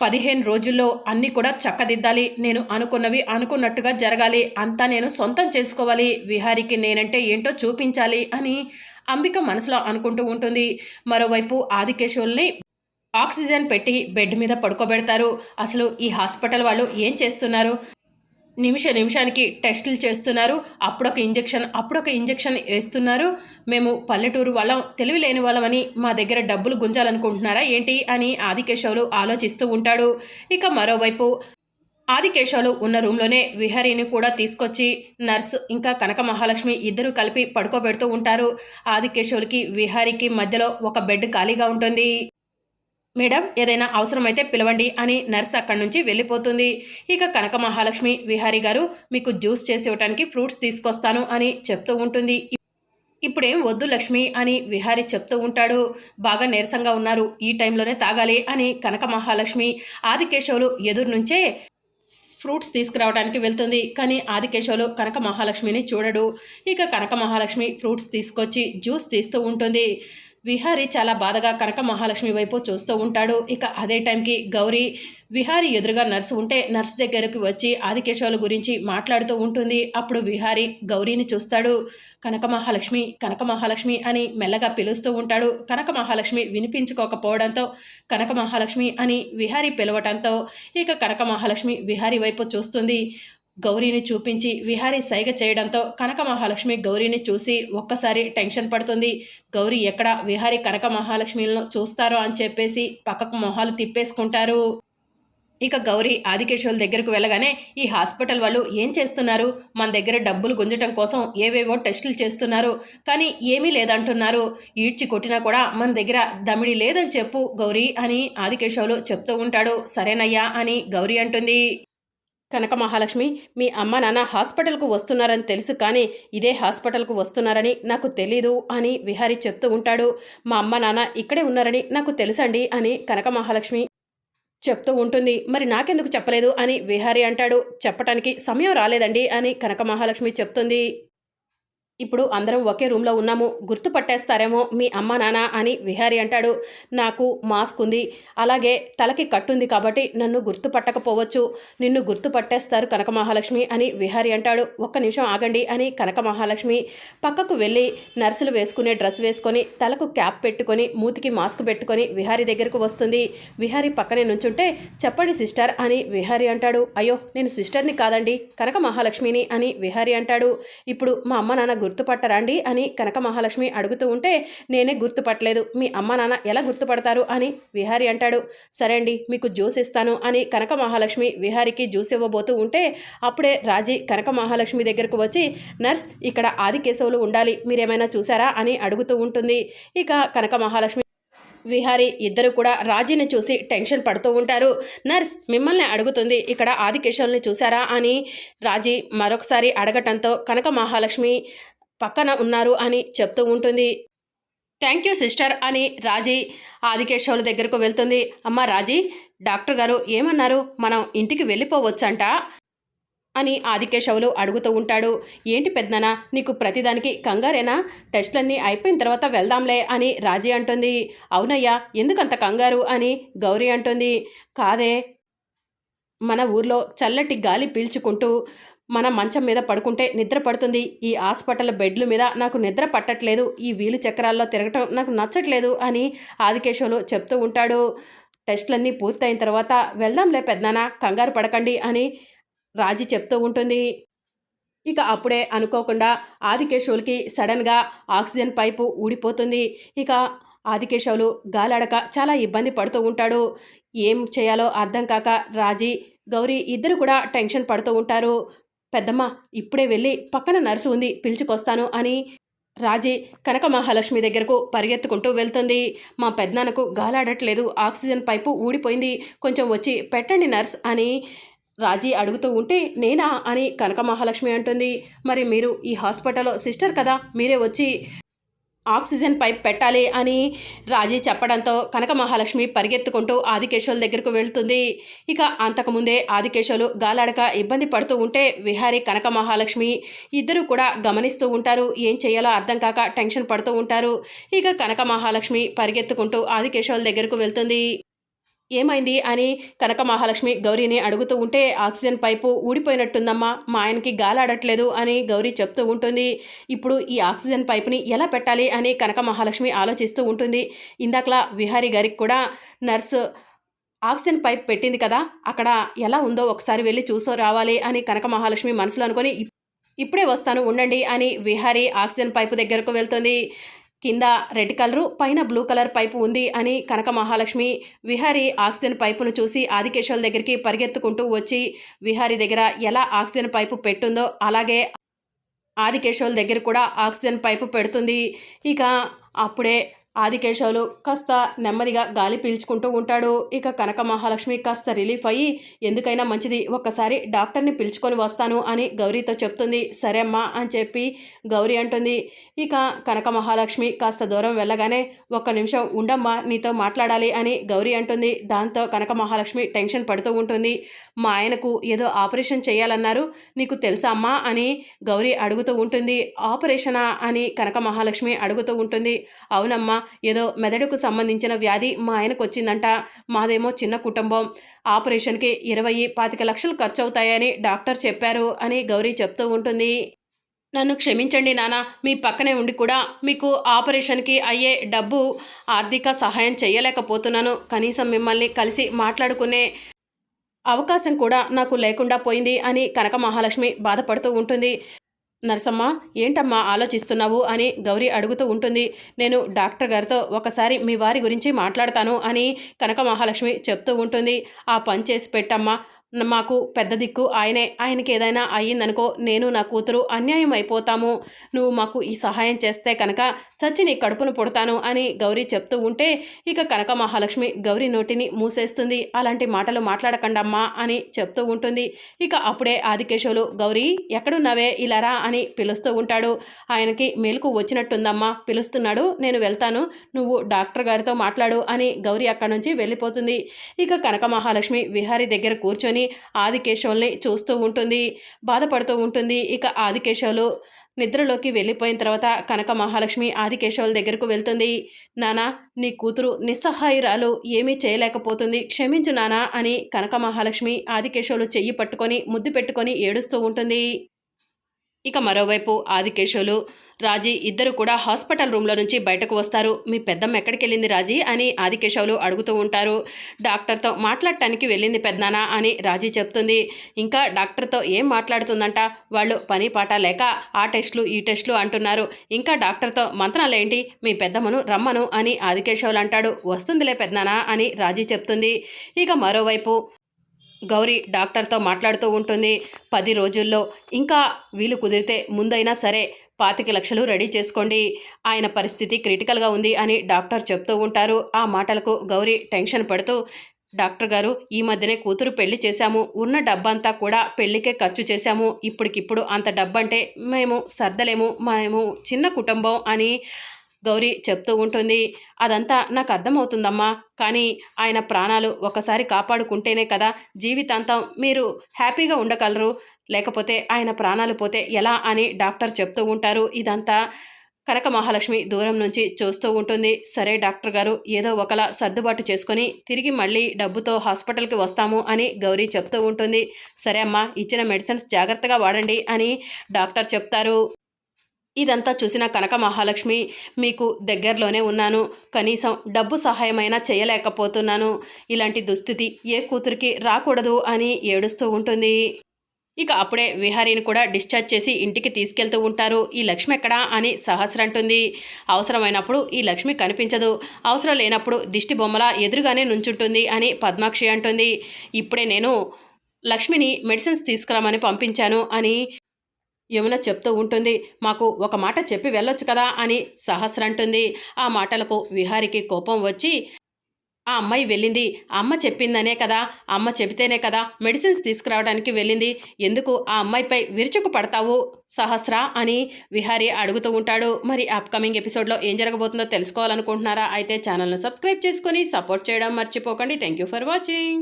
పదిహేను రోజుల్లో అన్నీ కూడా చక్కదిద్దాలి. నేను అనుకున్నవి అనుకున్నట్టుగా జరగాలి. అంతా నేను సొంతం చేసుకోవాలి. విహారికి నేనంటే ఏంటో చూపించాలి అని అంబిక మనసులో అనుకుంటూ ఉంటుంది. మరోవైపు ఆదికేశవుల్ని ఆక్సిజన్ పెట్టి బెడ్ మీద పడుకోబెడతారు. అసలు ఈ హాస్పిటల్ వాళ్ళు ఏం చేస్తున్నారు? నిమిష నిమిషానికి టెస్టులు చేస్తున్నారు. అప్పుడొక ఇంజెక్షన్ అప్పుడొక ఇంజెక్షన్ వేస్తున్నారు. మేము పల్లెటూరు వాళ్ళం తెలివి లేని వాళ్ళమని మా దగ్గర డబ్బులు గుంజాలనుకుంటున్నారా ఏంటి అని ఆదికేశవులు ఆలోచిస్తూ ఉంటాడు. ఇక మరోవైపు ఆదికేశవులు ఉన్న రూమ్లోనే విహారీని కూడా తీసుకొచ్చి నర్స్ ఇంకా కనక మహాలక్ష్మి ఇద్దరు కలిపి పడుకోబెడుతూ ఉంటారు. ఆదికేశవులకి విహారీకి మధ్యలో ఒక బెడ్ ఖాళీగా ఉంటుంది. మేడం ఏదైనా అవసరమైతే పిలవండి అని నర్స్ అక్కడి నుంచి వెళ్ళిపోతుంది. ఇక కనక మహాలక్ష్మి విహారీ గారు మీకు జ్యూస్ చేసి ఇవ్వటానికి ఫ్రూట్స్ తీసుకొస్తాను అని చెప్తూ ఉంటుంది. ఇప్పుడేం వద్దు లక్ష్మి అని విహారి చెప్తూ ఉంటాడు. బాగా నీరసంగా ఉన్నారు ఈ టైంలోనే తాగాలి అని కనక మహాలక్ష్మి ఆదికేశవులు ఎదురు నుంచే ఫ్రూట్స్ తీసుకురావడానికి వెళ్తుంది. కానీ ఆదికేశవులు కనక మహాలక్ష్మిని చూడడు. ఇక కనక మహాలక్ష్మి ఫ్రూట్స్ తీసుకొచ్చి జ్యూస్ తీస్తూ ఉంటుంది. విహారి చాలా బాధగా కనక మహాలక్ష్మి వైపు చూస్తూ ఉంటాడు. ఇక అదే టైంకి గౌరీ విహారి ఎదురుగా నర్సు ఉంటే నర్స్ దగ్గరకు వచ్చి ఆదికేశవుల గురించి మాట్లాడుతూ ఉంటుంది. అప్పుడు విహారి గౌరీని చూస్తాడు. కనక మహాలక్ష్మి కనక మహాలక్ష్మి అని మెల్లగా పిలుస్తూ ఉంటాడు. కనక మహాలక్ష్మి వినిపించుకోకపోవడంతో కనక మహాలక్ష్మి అని విహారి పిలవటంతో ఇక కనక మహాలక్ష్మి విహారి వైపు చూస్తుంది. గౌరీని చూపించి విహారీ సైగ చేయడంతో కనక మహాలక్ష్మి గౌరీని చూసి ఒక్కసారి టెన్షన్ పడుతుంది. గౌరీ ఎక్కడ? విహారీ కనక మహాలక్ష్మిలను చూస్తారో అని చెప్పేసి పక్కకు మొహాలు తిప్పేసుకుంటారు. ఇక గౌరీ ఆదికేశవుల దగ్గరకు వెళ్ళగానే ఈ హాస్పిటల్ వాళ్ళు ఏం చేస్తున్నారు? మన దగ్గర డబ్బులు గుంజటం కోసం ఏవేవో టెస్టులు చేస్తున్నారు. కానీ ఏమీ లేదంటున్నారు. ఈడ్చి కొట్టినా కూడా మన దగ్గర దమిడి లేదని చెప్పు గౌరీ అని ఆదికేశవులు చెప్తూ ఉంటాడు. సరేనయ్యా అని గౌరీ అంటుంది. కనక మహాలక్ష్మి మీ అమ్మ నాన్న హాస్పిటల్కు వస్తున్నారని తెలుసు కానీ ఇదే హాస్పిటల్కు వస్తున్నారని నాకు తెలీదు అని విహారీ చెప్తూ ఉంటాడు. మా అమ్మ నాన్న ఇక్కడే ఉన్నారని నాకు తెలుసండి అని కనక మహాలక్ష్మి చెప్తూ ఉంటుంది. మరి నాకెందుకు చెప్పలేదు అని విహారీ అంటాడు. చెప్పటానికి సమయం రాలేదండి అని కనక మహాలక్ష్మి చెప్తుంది. ఇప్పుడు అందరం ఒకే రూమ్లో ఉన్నాము. గుర్తుపట్టేస్తారేమో మీ అమ్మ నాన్న అని విహారీ అంటాడు. నాకు మాస్క్ ఉంది. అలాగే తలకి కట్టుంది కాబట్టి నన్ను గుర్తుపట్టకపోవచ్చు. నిన్ను గుర్తుపట్టేస్తారు కనక మహాలక్ష్మి అని విహారీ అంటాడు. ఒక్క నిమిషం ఆగండి అని కనక మహాలక్ష్మి పక్కకు వెళ్ళి నర్సులు వేసుకునే డ్రెస్ వేసుకొని తలకు క్యాప్ పెట్టుకొని మూతికి మాస్క్ పెట్టుకొని విహారీ దగ్గరకు వస్తుంది. విహారీ పక్కనే నుంచుంటే చెప్పండి సిస్టర్ అని విహారీ అంటాడు. అయ్యో నేను సిస్టర్ని కాదండి కనక మహాలక్ష్మిని అని విహారీ అంటాడు. ఇప్పుడు మా అమ్మ నాన్న గుర్తుపట్టరండి అని కనక మహాలక్ష్మి అడుగుతూ ఉంటే నేనే గుర్తుపట్టలేదు. మీ అమ్మ నాన్న ఎలా గుర్తుపడతారు అని విహారి అంటాడు. సరే అండి మీకు జ్యూస్ ఇస్తాను అని కనక మహాలక్ష్మి విహారికి జ్యూస్ ఇవ్వబోతూ ఉంటే అప్పుడే రాజీ కనక మహాలక్ష్మి దగ్గరకు వచ్చి నర్స్ ఇక్కడ ఆది కేశవులు ఉండాలి. మీరేమైనా చూసారా అని అడుగుతూ ఉంటుంది. ఇక కనక మహాలక్ష్మి విహారీ ఇద్దరు కూడా రాజీని చూసి టెన్షన్ పడుతూ ఉంటారు. నర్స్ మిమ్మల్ని అడుగుతుంది ఇక్కడ ఆదికేశవుల్ని చూసారా అని రాజీ మరొకసారి అడగటంతో కనక మహాలక్ష్మి పక్కన ఉన్నారు అని చెప్తూ ఉంటుంది. థ్యాంక్ యూ సిస్టర్ అని రాజీ ఆదికేశవుల దగ్గరకు వెళ్తుంది. అమ్మ రాజీ డాక్టర్ గారు ఏమన్నారు? మనం ఇంటికి వెళ్ళిపోవచ్చంట అని ఆదికేశవులు అడుగుతూ ఉంటాడు. ఏంటి పెద్దనా నీకు ప్రతిదానికి కంగారేనా? టెస్టులన్నీ అయిపోయిన తర్వాత వెళ్దాంలే అని రాజీ అంటుంది. అవునయ్యా ఎందుకంత కంగారు అని గౌరీ అంటుంది. కాదే మన ఊర్లో చల్లటి గాలి పీల్చుకుంటూ మన మంచం మీద పడుకుంటే నిద్ర పడుతుంది. ఈ హాస్పిటల్ బెడ్ల మీద నాకు నిద్ర పట్టట్లేదు. ఈ వీలు చక్రాల్లో తిరగటం నాకు నచ్చట్లేదు అని ఆదికేశవులు చెప్తూ ఉంటాడు. టెస్టులన్నీ పూర్తయిన తర్వాత వెళ్దాంలే పెద్దనా కంగారు పడకండి అని రాజీ చెప్తూ ఉంటుంది. ఇక అప్పుడే అనుకోకుండా ఆదికేశవులకి సడన్గా ఆక్సిజన్ పైపు ఊడిపోతుంది. ఇక ఆదికేశవులు గాలాడక చాలా ఇబ్బంది పడుతూ ఉంటాడు. ఏం చేయాలో అర్థం కాక రాజీ గౌరీ ఇద్దరు కూడా టెన్షన్ పడుతూ ఉంటారు. పెద్దమ్మ ఇప్పుడే వెళ్ళి పక్కన నర్సు ఉంది పిలుచుకొస్తాను అని రాజీ కనక మహాలక్ష్మి దగ్గరకు పరిగెత్తుకుంటూ వెళ్తుంది. మా పెద్దనాన్నకు గాలాడట్లేదు ఆక్సిజన్ పైపు ఊడిపోయింది కొంచెం వచ్చి పెట్టండి నర్స్ అని రాజీ అడుగుతూ ఉంటే నేనా అని కనక మహాలక్ష్మి అంటుంది. మరి మీరు ఈ హాస్పిటల్లో సిస్టర్ కదా మీరే వచ్చి ఆక్సిజన్ పైప్ పెట్టాలి అని రాజీ చెప్పడంతో కనక మహాలక్ష్మి పరిగెత్తుకుంటూ ఆదికేశవుల దగ్గరకు వెళ్తుంది. ఇక అంతకుముందే ఆదికేశవులు గాలాడక ఇబ్బంది పడుతూ ఉంటే విహారీ కనక మహాలక్ష్మి ఇద్దరు కూడా గమనిస్తూ ఉంటారు. ఏం చేయాలో అర్థం కాక టెన్షన్ పడుతూ ఉంటారు. ఇక కనక మహాలక్ష్మి పరిగెత్తుకుంటూ ఆదికేశవుల దగ్గరకు వెళ్తుంది. ఏమైంది అని కనక మహాలక్ష్మి గౌరీని అడుగుతూ ఉంటే ఆక్సిజన్ పైపు ఊడిపోయినట్టుందమ్మా మా ఆయనకి గాలాడట్లేదు అని గౌరీ చెప్తూ ఉంటుంది. ఇప్పుడు ఈ ఆక్సిజన్ పైపుని ఎలా పెట్టాలి అని కనక మహాలక్ష్మి ఆలోచిస్తూ ఉంటుంది. ఇందాకలా విహారీ గారికి కూడా నర్సు ఆక్సిజన్ పైప్ పెట్టింది కదా అక్కడ ఎలా ఉందో ఒకసారి వెళ్ళి చూసో రావాలి అని కనక మహాలక్ష్మి మనసులో అనుకొని ఇప్పుడే వస్తాను ఉండండి అని విహారీ ఆక్సిజన్ పైపు దగ్గరకు వెళ్తుంది. కింద రెడ్ కలరు పైన బ్లూ కలర్ పైపు ఉంది అని కనక మహాలక్ష్మి విహారీ ఆక్సిజన్ పైపును చూసి ఆదికేశవుల దగ్గరికి పరిగెత్తుకుంటూ వచ్చి విహారీ దగ్గర ఎలా ఆక్సిజన్ పైపు పెట్టుందో అలాగే ఆదికేశవుల దగ్గర కూడా ఆక్సిజన్ పైపు పెడుతుంది. ఇక అప్పుడే ఆదికేశవులు కాస్త నెమ్మదిగా గాలి పీల్చుకుంటూ ఉంటాడు. ఇక కనక మహాలక్ష్మి కాస్త రిలీఫ్ అయ్యి ఎందుకైనా మంచిది ఒక్కసారి డాక్టర్ని పిలుచుకొని వస్తాను అని గౌరీతో చెప్తుంది. సరే అమ్మా అని చెప్పి గౌరీ అంటుంది. ఇక కనక మహాలక్ష్మి కాస్త దూరం వెళ్ళగానే ఒక్క నిమిషం ఉండమ్మా నీతో మాట్లాడాలి అని గౌరీ అంటుంది. దాంతో కనక మహాలక్ష్మి టెన్షన్ పడుతూ ఉంటుంది. మా ఆయనకు ఏదో ఆపరేషన్ చేయాలన్నారు నీకు తెలుసా అమ్మా అని గౌరీ అడుగుతూ ఉంటుంది. ఆపరేషనా అని కనక మహాలక్ష్మి అడుగుతూ ఉంటుంది. అవునమ్మా ఏదో మెదడుకు సంబంధించిన వ్యాధి మా ఆయనకు వచ్చిందంట మాదేమో చిన్న కుటుంబం. ఆపరేషన్కి ఇరవై పాతిక లక్షలు ఖర్చు అవుతాయని డాక్టర్ చెప్పారు అని గౌరీ చెప్తూ ఉంటుంది. నన్ను క్షమించండి నాన్న మీ పక్కనే ఉండి కూడా మీకు ఆపరేషన్కి అయ్యే డబ్బు ఆర్థిక సహాయం చేయలేకపోతున్నాను కనీసం మిమ్మల్ని కలిసి మాట్లాడుకునే అవకాశం కూడా నాకు లేకుండా పోయింది అని కనక మహాలక్ష్మి బాధపడుతూ ఉంటుంది. నరసమ్మ ఏంటమ్మా ఆలోచిస్తున్నావు? అని గౌరీ అడుగుతూ ఉంటుంది. నేను డాక్టర్ గారితో ఒకసారి మీ వారి గురించి మాట్లాడతాను అని కనక మహాలక్ష్మి చెప్తూ ఉంటుంది. ఆ పని చేసి పెట్టమ్మా మాకు పెద్ద దిక్కు. ఆయనే ఆయనకి ఏదైనా అయ్యిందనుకో నేను నా కూతురు అన్యాయం అయిపోతాము. నువ్వు మాకు ఈ సహాయం చేస్తే కనుక చచ్చి నీ కడుపును పుడతాను అని గౌరీ చెప్తూ ఉంటే ఇక కనక మహాలక్ష్మి గౌరీ నోటిని మూసేస్తుంది. అలాంటి మాటలు మాట్లాడకండమ్మా అని చెప్తూ ఉంటుంది. ఇక అప్పుడే ఆదికేశవులు గౌరీ ఎక్కడున్నావే? ఇలారా అని పిలుస్తూ ఉంటాడు. ఆయనకి మెలకు వచ్చినట్టుందమ్మా. పిలుస్తున్నాడు నేను వెళ్తాను. నువ్వు డాక్టర్ గారితో మాట్లాడు అని గౌరీ అక్కడి నుంచి వెళ్ళిపోతుంది. ఇక కనక మహాలక్ష్మి విహారీ దగ్గర కూర్చొని ఆదికేశవుల్ని చూస్తూ ఉంటుంది బాధపడుతూ ఉంటుంది. ఇక ఆదికేశవులు నిద్రలోకి వెళ్ళిపోయిన తర్వాత కనక మహాలక్ష్మి ఆదికేశవుల దగ్గరకు వెళ్తుంది. నానా నీ కూతురు నిస్సహాయురాలు ఏమీ చేయలేకపోతుంది. క్షమించు నానా అని కనక మహాలక్ష్మి ఆదికేశవులు చెయ్యి పట్టుకొని ముద్దు పెట్టుకొని ఏడుస్తూ ఉంటుంది. ఇక మరోవైపు ఆదికేశవులు రాజీ ఇద్దరు కూడా హాస్పిటల్ రూమ్లో నుంచి బయటకు వస్తారు. మీ పెద్దమ్మ ఎక్కడికి వెళ్ళింది రాజీ? అని ఆదికేశవులు అడుగుతూ ఉంటారు. డాక్టర్తో మాట్లాడటానికి వెళ్ళింది పెద్దనా అని రాజీ చెప్తుంది. ఇంకా డాక్టర్తో ఏం మాట్లాడుతుందంట? వాళ్ళు పని పాట లేక ఆ టెస్టులు ఈ టెస్టులు అంటున్నారు. ఇంకా డాక్టర్తో మంత్రాలేంటి? మీ పెద్దమ్మను రమ్మను అని ఆదికేశవులు అంటాడు. వస్తుందిలే పెద్దనా అని రాజీ చెప్తుంది. ఇక మరోవైపు గౌరీ డాక్టర్తో మాట్లాడుతూ ఉంటుంది. పది రోజుల్లో ఇంకా వీలు కుదిరితే ముందైనా సరే పాతిక లక్షలు రెడీ చేసుకోండి. ఆయన పరిస్థితి క్రిటికల్గా ఉంది అని డాక్టర్ చెప్తూ ఉంటారు. ఆ మాటలకు గౌరీ టెన్షన్ పడుతూ డాక్టర్ గారు ఈ మధ్యనే కూతురు పెళ్ళి చేశాము. ఉన్న డబ్బంతా కూడా పెళ్ళికే ఖర్చు చేశాము. ఇప్పటికిప్పుడు అంత డబ్బంటే మేము సర్దలేము. మేము చిన్న కుటుంబం అని గౌరీ చెప్తూ ఉంటుంది అదంతా నాకు అర్థమవుతుందమ్మా. కానీ ఆయన ప్రాణాలు ఒకసారి కాపాడుకుంటేనే కదా జీవితాంతం మీరు హ్యాపీగా ఉండగలరు. లేకపోతే ఆయన ప్రాణాలు పోతే ఎలా అని డాక్టర్ చెప్తూ ఉంటారు. ఇదంతా కనక మహాలక్ష్మి దూరం నుంచి చూస్తూ ఉంటుంది. సరే డాక్టర్ గారు ఏదో ఒకలా సర్దుబాటు చేసుకొని తిరిగి మళ్ళీ డబ్బుతో హాస్పిటల్కి వస్తాము అని గౌరీ చెప్తూ ఉంటుంది. సరే అమ్మా ఇచ్చిన మెడిసిన్స్ జాగ్రత్తగా వాడండి అని డాక్టర్ చెప్తారు. ఇదంతా చూసిన కనక మహాలక్ష్మి మీకు దగ్గరలోనే ఉన్నాను. కనీసం డబ్బు సహాయమైనా చేయలేకపోతున్నాను. ఇలాంటి దుస్థితి ఏ కూతురికి రాకూడదు అని ఏడుస్తూ ఉంటుంది. ఇక అప్పుడే విహారీని కూడా డిశ్చార్జ్ చేసి ఇంటికి తీసుకెళ్తూ ఉంటారు. ఈ లక్ష్మి ఎక్కడా? అని సహస్ర అంటుంది. అవసరమైనప్పుడు ఈ లక్ష్మి కనిపించదు. అవసరం లేనప్పుడు దిష్టి బొమ్మలా ఎదురుగానే నుంచుంటుంది అని పద్మాక్షి అంటుంది. ఇప్పుడే నేను లక్ష్మిని మెడిసిన్స్ తీసుకురామని పంపించాను అని యమున చెప్తూ ఉంటుంది మాకు ఒక మాట చెప్పి వెళ్ళొచ్చు కదా అని సహస్రంటుంది. ఆ మాటలకు విహారికి కోపం వచ్చి ఆ అమ్మాయి వెళ్ళింది అమ్మ చెప్పిందనే కదా అమ్మ చెబితేనే కదా మెడిసిన్స్ తీసుకురావడానికి వెళ్ళింది ఎందుకు ఆ అమ్మాయిపై విరుచుకు పడతావు సహస్ర అని విహారీ అడుగుతూ ఉంటాడు. మరి అప్కమింగ్ ఎపిసోడ్లో ఏం జరగబోతుందో తెలుసుకోవాలనుకుంటున్నారా? అయితే ఛానల్ను సబ్స్క్రైబ్ చేసుకొని సపోర్ట్ చేయడం మర్చిపోకండి. Thank you for watching.